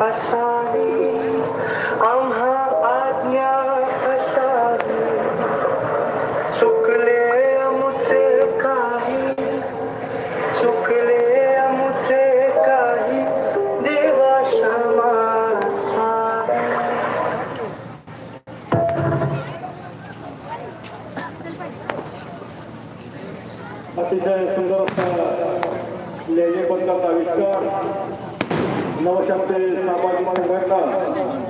असावी आम्हा आज्ञा असावी चुकले आमुचे काही चुकले आमुचे काही देवा क्षमा अतिशय सुंदर लेणे पद्धत आविष्कार. नवशक्ती सामाजिक संघटना